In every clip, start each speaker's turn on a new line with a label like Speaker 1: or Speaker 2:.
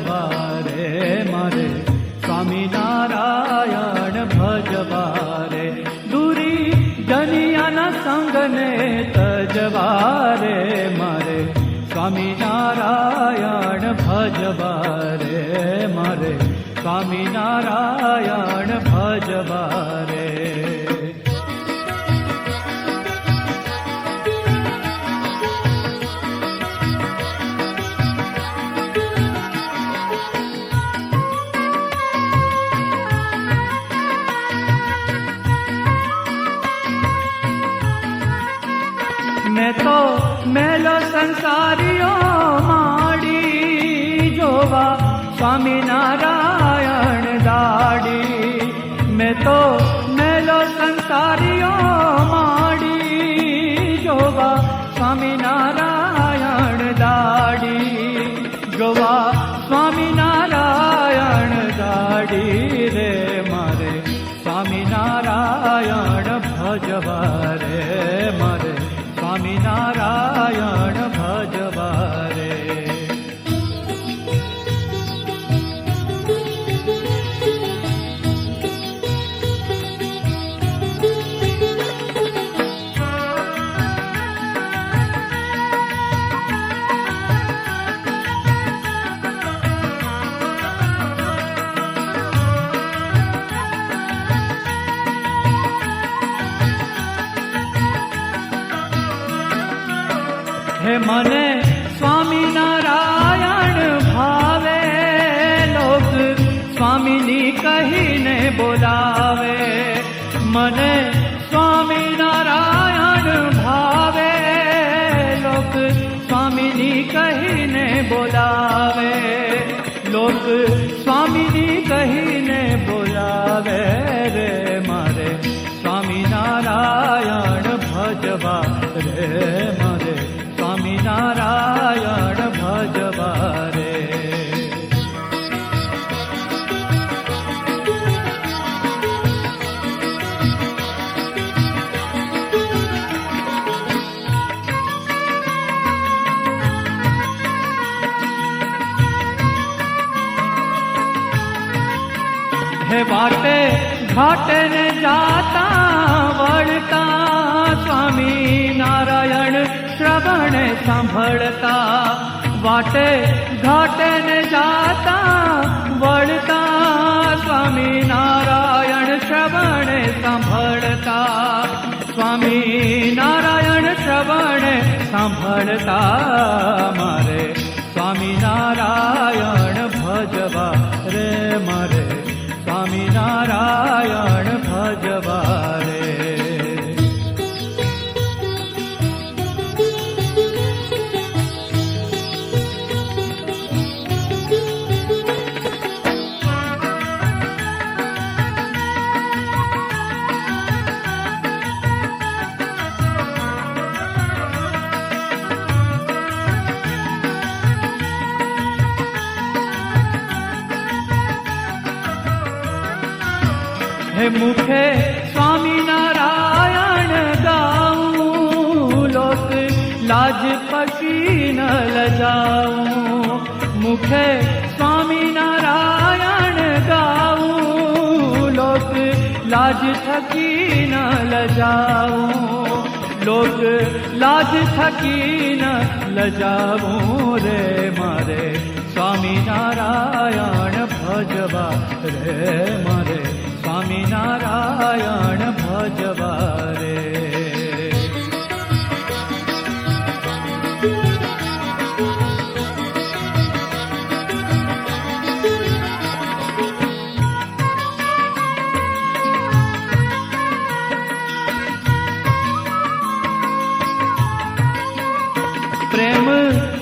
Speaker 1: ભજવા રે મારે સ્વામિનારાયણ ભજવા રે દૂરી જનિયાના સંગને તજવારે મારે સ્વામિનારાયણ ભજવા રે મારે સ્વામિનારાયણ ભજવા તો મેલો સંસારીઓ માડી જોવા સ્વામિનારાયણ દાડી. મેં તો મેલો સંસારીઓ માડી જોવા સ્વામિનારાયણ દાડી. જોવા સ્વામિનારાયણ દાડી રે મારે. સ્વામિનારાયણ ભજવા રે. મને સ્વામિનારાયણ ભાવે, લોક સ્વામીની કહીને બોલાવે. મને સ્વામિનારાયણ ભાવે, લોક સ્વામીની કહીને બોલાવે. લોક સ્વામીની કહીને બોલાવે રે મારે, સ્વામિનારાયણ ભજવા રે હે વાટે ઘાટે ને જાતા વળતા સ્વામી નારાયણ શ્રવણ સાંભળતા વાટે ઘાટે ને જાતા વળતા સ્વામી નારાયણ શ્રવણ સાંભળતા. સ્વામી નારાયણ શ્રવણ સાંભળતા મારે. સ્વામિનારાયણ ભજવા રે મારે. સ્વામિનારાયણ ભજવા હે મુખે સ્વામિનારાયણ ગાઉં, લોક લાજ પછી ન લજાઉં. મુખે સ્વામિનારાયણ ગાઉં, લોક લાજ થકી ન લજાઉં. લોક લાજ થકી ન લજાવું રે મારે સ્વામિનારાયણ ભજવા રે મારે. સ્વામિનારાયણ ભજવા રે પ્રેમ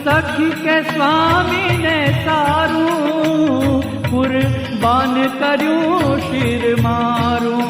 Speaker 1: સખી કે સ્વામીને સારું કુરબાન કર્યું શિર મારું.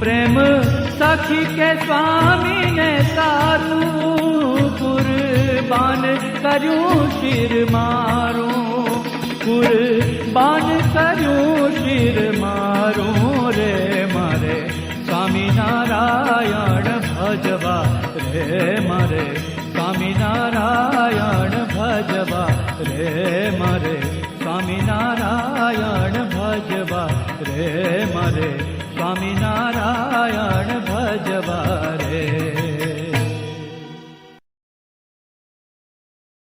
Speaker 1: પ્રેમ સખી કે સ્વામીને સારું. કુરબાન કર્યું શિર મારું. કુરબાન કર્યું શિર મારું. રે મારે સ્વામિનારાયણ ભજવા. રે મારે સ્વામિનારાયણ ભજવા. રે મારે સ્વામિનારાયણ ભજવા રે મરે. સ્વામિનારાયણ ભજવા રે.